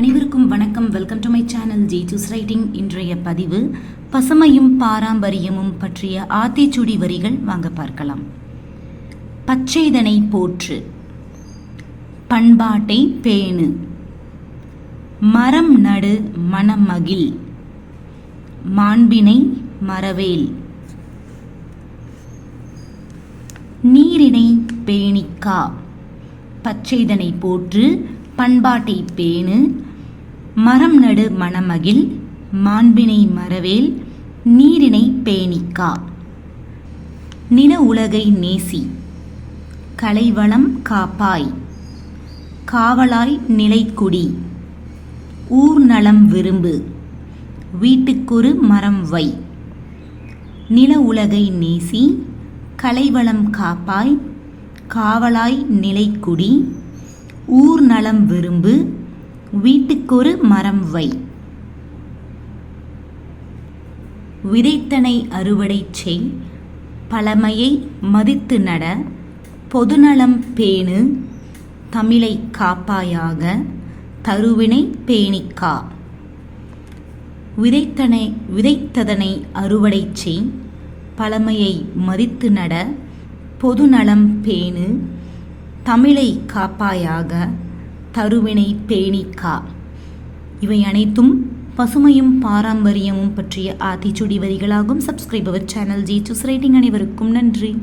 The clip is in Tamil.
அனைவருக்கும் வணக்கம். Welcome to my channel G two's writing இன்றைய பதிவு பசுமையும் பாரம்பரியமும் பற்றிய ஆத்திச்சுடி வரிகள் வாங்க பார்க்கலாம். பச்சைதனை போற்று பண்பாட்டை பேணு மரம் நடு மணமகிழ் மாண்பினை மரவேல் நீரினை பேணிக்கா பச்சைதனை போற்று பண்பாட்டை பேணு மரம் நடு மணமகிழ் மாண்பினை மறவேல் நீரினை பேணிக்கா. நில உலகை நேசி கலைவளம் காப்பாய் காவலாய் நிலைக்குடி. ஊர் நலம் விரும்பு வீட்டுக்கொரு மரம் வை. நில உலகை நேசி கலைவளம் காப்பாய் காவலாய் நிலைக்குடி. ஊர் நலம் விரும்பு வீட்டுக்கொரு மரம் வை. விதைத்தனை அறுவடை செய். பழமையை மதித்து நட. பொதுநலம் பேணு. தமிழை காப்பாயாக. தருவினை பேணிக்கா விதைத்தனை விதைத்ததனை அறுவடை செய். பழமையை மதித்து நட. பொதுநலம் பேணு. தமிழை காப்பாயாக. தருவினை பேணிக்கா. இவை அனைத்தும் பசுமையும் பாரம்பரியமும் பற்றிய ஆத்திச்சுடி வரிகளாகும். சப்ஸ்கிரைபவர் சேனல் ஜி சூஸ் ரைட்டிங் அனைவருக்கும் நன்றி.